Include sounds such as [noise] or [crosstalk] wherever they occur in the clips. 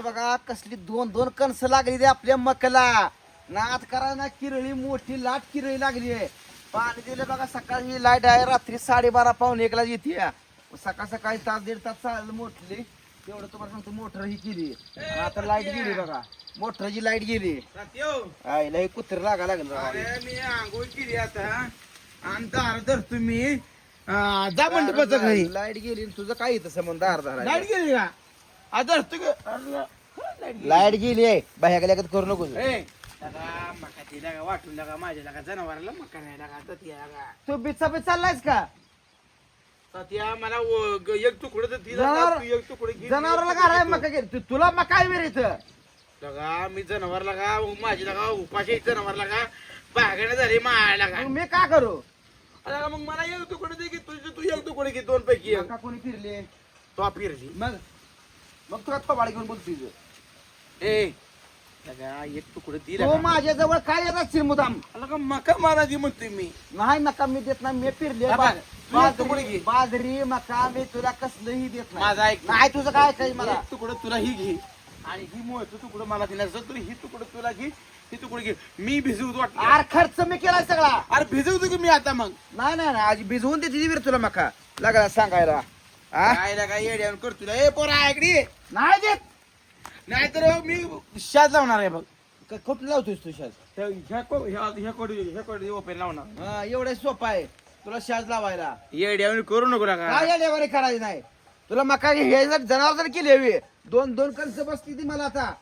बघा कसली दोन दोन कणस लागली रे आपल्या मकला. नात करा ना किरळी मोठी लाट किरळी लागली आहे. पाणी दिलं बघा सकाळी लाइट आहे रात्री साडेबारा पावणे एकला येते. सकाळ सकाळी तास दीड तास चालेल मोठली. तेवढं तुम्हाला सांगतो मोटर ही केली आता लाइट गेली बघा. मोटरची लाइट गेली. सत्यो आईला हे कुत्र लागा लागलं अरे मी आंघोळ केली आता. आणि दार धर तुम्ही जा मंडपाचं घरी. लाइट गेली आणि तुझं काय इथं संबंध अर्धा लाइट गेली का? आ अरे, लाइट गेली. लाइट गेली आहे. गेल्या करू नको ए, लगा मका ती लगा वाटून लगा माझ्या लगा जनावराला मका नाही लगा ततिया लगा. तू बिचा बिच चाललायस का? ततिया मला व- ग- एक तुकडं तर ती जनावर- तू एक तुकडं घे. जनावराला का राय मका गेली तू- तुला मका आहे लगा मी जनावर लगा माझी लगा उपाशी जनावर लगा बागाने झाली माया लगा. मग मी का करू? लगा मग मला एक तुकडं दे की तुझे तू एक तुकडे घे दोन पैकी एक. मका कोणी फिरले? तो फिरली. मग? मग तुला थोबाड घेऊन बोलतो तुझं ए लगा एक तुकडं दे तो लगा. माझ्या जवळ काय येत असतील मुदाम लगा मका मला दे म्हणतोय मी. नाही मका मी देत नाही मी फिरले तू बाजरी घे. बाजरी मका मी तुला कसलंही देत नाही. माझा ऐक नाही तुझं काय काय मला? तुकडं तुला ही घे. आणि ही मोहचं तुकडं मला दिलं. तर ही तुकडं तुला घे ही तुकडं घे. मी भिजवतो वाटतं. आर खर्च मी केलाय सगळा. अरे भिजवतो की मी आता मग? नाही नाही नाही, आज भिजवून देते वीर तुला मका. लागला सांगायला. हा? काय काय येड्यावर करतो तुला. ए पोरा ऐकडी नाही देत. नाहीतर मी शाद लावणार आहे बघ. क- कुठं लावतोस तू शाज त्या- ह्या को- ह्या- ह्या कोडी ह्या कोडी ओपेन लावणार. हा, एवढं सोपं आहे. तुला शाज लावायला. येड्यावर करू नको काय नका या लेवारी करायची नाही. तुला मका हे जर जनावर जर केली हवी. दोन दोन कणस बसती ती मला आता.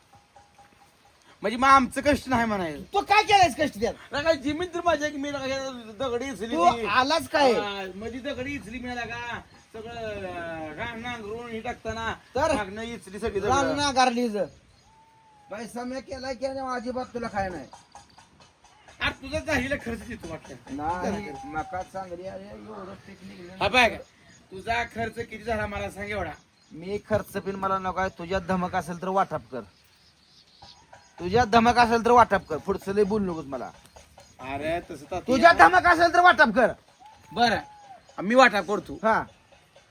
म्हणजे मग आमचं कष्ट नाही म्हणायचं तू काय केलायस कष्ट त्यात? लगा जमीन तर माझ्या की मी दगडी इचली तू. आलाच काय? हा, मध्ये दगडी इचली मी लगा सगळं रान नांगरून हे टाकताना. तर? इचली सगळी. रान ना गारलीज पैसा मी केलाय की नाही अजिबात तुला काय नाही. अरे तुझा जाहीला खर्च देतो वाटतं. नाही मका चांगली आहे एवढं पिकनिक हा बाय का तुझा खर्च किती झाला मला सांग एवढा. मी खर्च पिन मला नको आहे तुझ्यात धमक असेल तर वाटप कर. तुझ्यात धमक असेल तर वाटप कर. पुढचं लय बोलू नकोस मला. अरे तसं तर तुझ्यात धमक असेल तर वाटप कर. बर मी वाटा करतो. हा.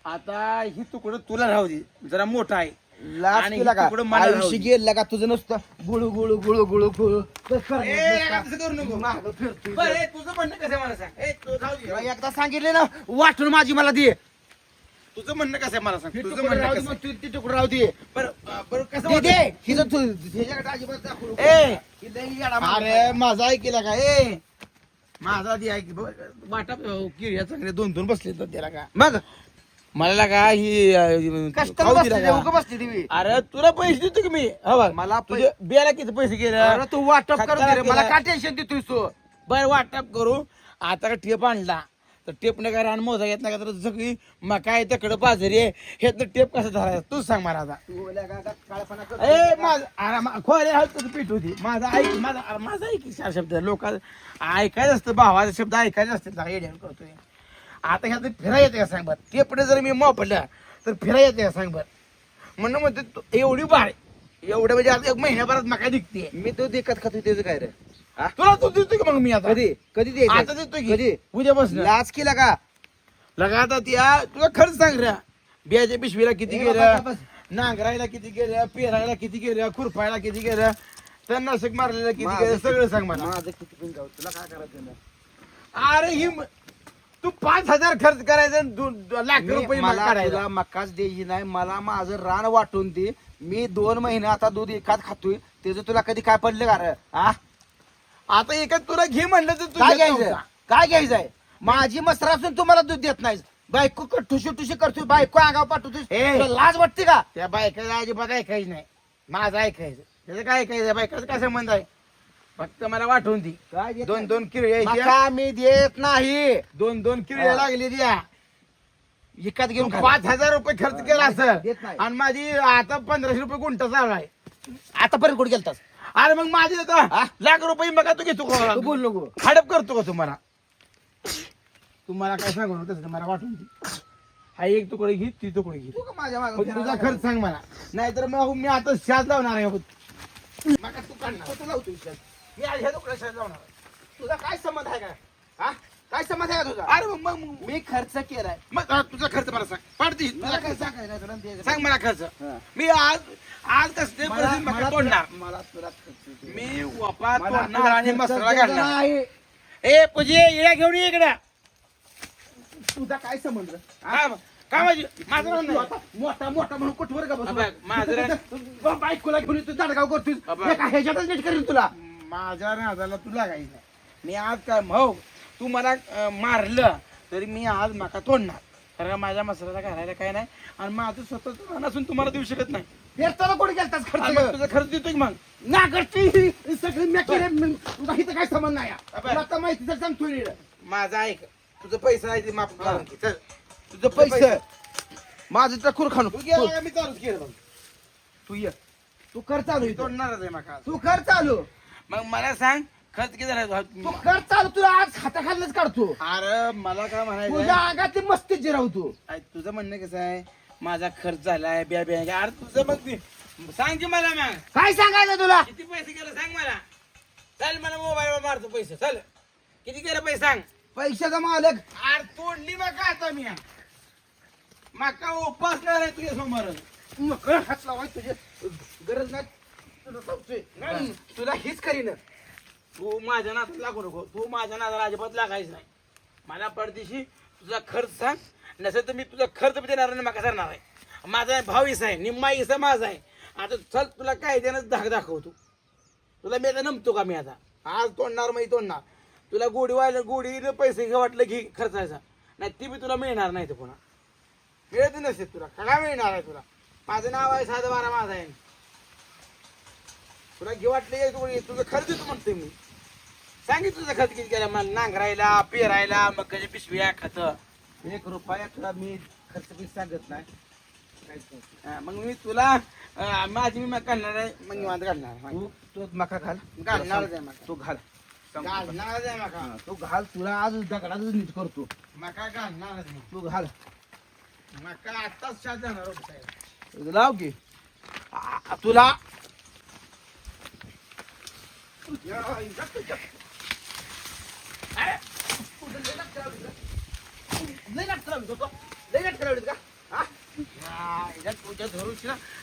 आता ही तुकडं तुला राहू दे. जरा मोठा आहे. लाच केला का तुकडं मला राहू आयुष्य दे. गेलं का तुझं नुसतं गुळू गुळू गुळू गुळू गुळू बस कर, ए, बस कर. असं करू नको. मागं फिरतोय. बरं, ए, तुझं म्हणणं कसं आहे मला सांग ए, तू राहू तुला दे. एकदा सांगितले ना वाटून माझी मला दे तुझं म्हणणं कसं आहे मला सांग तुझं म्हणणं कसं आहे? तू ती तुकडं राहू दे बरं अं, बरं कसं दे दे वाटतं? हिचं तू ह्याच्याकडे अजिबात दाखवू नको. ए ही लई येडा माणूस अरे. माझा ऐकला का ए माझा आधी ऐक ब- वाटा किर्या चांगले दोन दोन बसले तर त्याला का मग मला का ही बसते का? ती. अरे तुला पैसे देतो की मी? हवा मला पै- बियाला किती पैसे गेले? अरे तू वाटप कर खर्चाला दे रे. मला. काय टेन्शन देतोय तू? बर वाटप करू. आता का टेप आणला. तर टेप नाही का रान मोजा येत नाही का? तर सगळी मका आहे तिकडं बाजरी आहे हे टेप कसं धरायचं तू सांग मला आता. ए माझं तुझं पीठ होती. माझा ऐक माझा अरे माझा ऐक चार शब्द लोक ऐकायचं असतं भावाचे शब्द ऐकायचे असते येड्यावर करतोय. आता ह्यात फिरा येते का सांग बर? टेपडे जर मी मोपडल्या तर फिरा येते का सांग बर? म्हणून म्हणते तू एवढी बाळ एवढं म्हणजे आता एक महिन्याभरात मका दिखते मी तो देखत खातो त्याचं काय रे? हा? तुला तू देतो की मग मी आता? कधी? कधी द्यायचं? आता देतो की. कधी? उद्या बस लाच केला का? लगा आता त्या तुला खर्च सांग रे. बियाच्या पिशवीला किती ए, बाबा, बस. नांगरायला किती गेल्या पेरायला किती गेल्या खुरपायला किती गेल्या तणनाशक मारलेला किती माझं गेल्या सगळं सांग मला. माझं किती पण जाऊ तुला काय करायचं नाही. अरे ही म- हजार खर्च करायचा आणि दो- दो- लाख रुपये मला काढायला तुला मकाच द्यायची नाही मला माझं रान वाटून दे. मी दोन महिने आता दूध एकाच खातोय त्याचं तुला कधी काय पडलं का रे? आता एका तुला घे म्हणलं तर तू काय घेत घ्यायचं नव्हता. काय घ्यायचंय? माझी मसरा असून तू मला दूध देत नाही बायको क- ठुशी ठुशी करतोय बायको अंगाव पाठवतोय. ए. तुला लाज वाटते का? त्या बायकाला अजिबात ऐकायचं नाही. माझं ऐकायचं. त्याचं काय ऐकायचं? बायकाचा काय संबंध आहे? फक्त मला वाटून दी काय देत दोन नाही? दोन मका मी देत नाही दोन दोन हा. लागली द्या विकत घेऊन खा. पाच हजार रुपये खर्च केला देत असेल नाही. आणि माझी आता पंधराशे रुपये गुंठा चालू आहे आतापर्यंत कुठे गेलतास अरे मग माझी? आता लाख रुपये मग तू घेतो का? तू बोल नको हडप करतो का तुम्हाला तुम्हाला काय सांगू नका तसं मला वाटून दे. हा एक तुकडे घे ती तुकडे घे तू का माझ्या मागं मग तुझा खर्च सांग मला नाहीतर मग मी आता शाद लावणार आहे बघ. तू काढणार लावतोय विषय? आज ह्या दुकानात जाणार तुझा काय संबंध आहे का? हा? काय संबंध आहे का तुझा? अरे मग मी खर्च केलाय. मग हा, तुझा खर्च मला सांग. पाडती तुझा काय खर्च. ते- सांग मला खर्च. हा. मी आज आज कसले मका तोडणार. मी वापा तोडणार आणि मसाला घालणार. ए पूजे येड्या घेऊन ये इकडे. तुझा काय संबंध? हा, काय माझी माझं तू नाही मोठा मोठा म्हणून कुठवर का? अबे, माझं [laughs] तू बायकोला घेऊन येतो दाडगाव करतोय. एका ह्याच्यातच नीट करीन तुला. माझ्या नादाला तुला काही नाही मी आज काय भाऊ तू मला अं, मारलं तरी मी आज मका तोडणार. कारण का माझ्या मसाल्याला घालायला काय नाही. आणि माझं स्वतःच रान असून तुम्हाला देऊ शकत नाही. फेरताना कोणी गेलतास आणि मग खर्च तुझा खर्च देतोय की मग? नागरची सगळी मी केले मी- तुझा इथं काय संबंध नाही. अबे. तुला आता माहिती तर सांगतोय नीट. माझा ऐक तुझं पैसा आहे ते माफ करून घे. चल. तुझं पैसे? माझं तर खुर खाणू. तू गेला का? मी चालूच केलं मग तू ये. तू कर चालू मी इथं. तोडणारच आहे मका. आज. तू कर चालू. मग मला सांग खर्च किती झाला तू? कर चालू तुला आज हाताखालच काढतो. अरे मला काय तुझ्या म्हणायचं अंगात मस्ती जिरावतो. ऐक, तुझं म्हणणं कसं आहे? माझा खर्च झालाय ब्या ब्या अरे तुझं मग ते- सांग की मला मग. काय सांगायचं तुला? किती पैसे गेले सांग मला. चल मला मोबाईलवर मारतो पैसे. चल. किती गेले पैसे सांग. पैशाचा मालक. अरे तोडली मका आता मी? मका उपासणार आहे तुझ्या समोर मग हात लावाय तुझे. गरज नाही. तुला सांगतोय नाही. तुला हीच करीन तू माझ्या नादात लागू नको. तू माझ्या नादाला अजिबात लागायचं नाही. मला पडदिशी तुझा खर्च सांग. नसेल तर मी तुझा खर्च बी देणार नाही मागा सरणार आहे. माझा भाव हिस्सा आहे निम्मा इसा माझा आहे. आता चल तुला काय देणं धाक दाखवतो. तुला मी आता नमतो का मी आता? आज तोडणार मग तोडणार. तुला गोडी व्हायला गोडीनं पैसे घे वाटलं की खर्चायचा. नाही ती बी तुला मिळणार नाही ते पुन्हा. मिळत नसेल तुला. काय मिळणार आहे तुला. माझं नाव आहे साधा बारा माझा आहे. तुला घे वाटले तुझं खर्च देतो म्हणतोय मी. सांगित तुझा खर्च किती केला मला नांगरायला पेरायला मकाची पिशव्या खत. एक रुपया तुला मी खर्च बी सांगत नाही. मग मी तुला अं, माझी मी मग घालणार आहे मग निवांत घालणार तू तू मका घाल. घालणारच आहे मका. तू घाल. घालणारच आहे मका. हा, तू घाल तुला आज नीट करतो. मका घालणारच आहे तू घाल. मका आत्ताच शाळेत जाणार होतो साहेब. लाव की आ, तुला लय नाटकं लावली होतो. लय नाटकं लावलीत का? हा? या, याच्यात तुझ्या धरूची ना.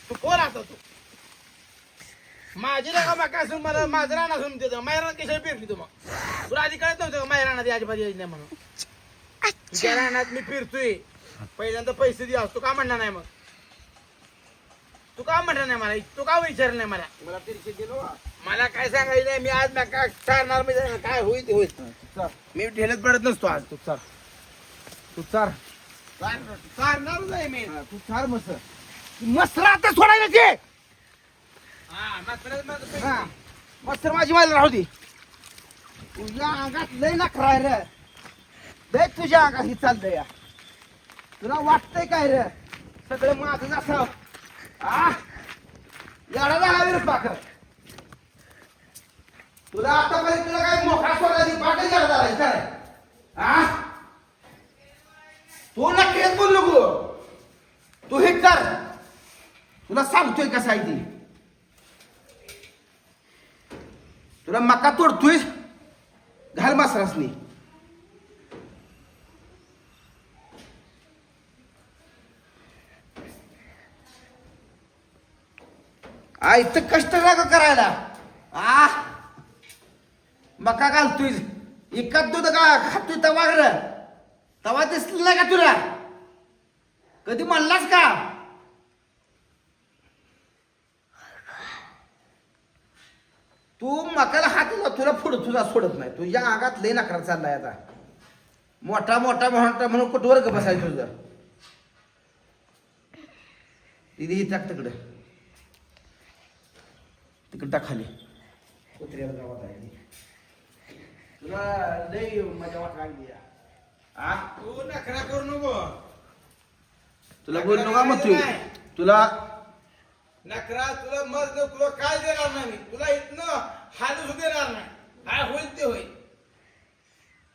तू कोण आता तू माझी नका मका असून मला माझं राणा असून देतो मायरान कशाला पेरली तू मग तुला आधी कळत नव्हतं का मायरानात अजिबात यायची नाही म्हणून त्या रानात मी फिरतोय पहिल्यांदा पैसे दे तू का म्हणणार नाही मग तू का म्हणणार नाही मला? तू का विचारलं नाही मला? मला तिरशे दिलो मला काय सांगायचं नाही मी आज मका चारणार म्हणजे काय होईल ते होईल. चार मी ढेलत पडत नसतो आज. तू चार तू चार चारणारच आहे मी. हा, तू चार मस मसरा आता सोडायला ते हा माझं पैसे. हा मस्तर माझी मला राहू दे. तुझ्या अंगात लय नखरा आहे रे. लय तुझ्या अंगात ही चाललंय या. तुला वाटतंय काय रे? सगळं माझं असं आ? याडा झाला वीर पाक. तुला आतापर्यंत तुला काय मोठा सोडला पाकच याडा झालाय काय आ? तू नक्कीच बोल नको. तू हे कर. तुला सांगतोय कसं आहे ती. तुला मका तोडतोय घाल मासरासनी. आ इथं कष्ट नका करायला. आ? मका घालतोय. एकाच दूध का खातोय तवा खरं तवा दिसला नाही का तुला? कधी म्हणलास का? तू मकाला हात तुला पुढं तुझा सोडत नाही. तुझ्या अंगात लय नकार चाललाय आता. मोठा मोठा मोठा म्हणून कुठवर ग बसायचं तुझं? तिथे ही टाक तिकडं. तिकडं टाक खाली. कुत्र्याला गावात आहे तुला लय मजा वाट लागली या. आ? तू नखरा करू नको. तुला बोल नका मग तू तुला नखरा तुला मज तुला काय देणार नाही मी. तुला इथनं हालू देणार नाही. काय होईल ते होईल.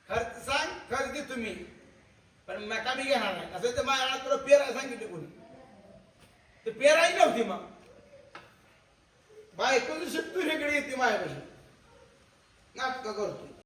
खर्च सांग खर्च दे तुम्ही. पण मका मी घेणार नाही. असं तर माझ्या तुला पेरायला सांगितलं कोणी. ते पेरायची नव्हती मग. बायकोची शिफ्ट वेगळी येते माझ्यापाशी. नाटकं करतोय.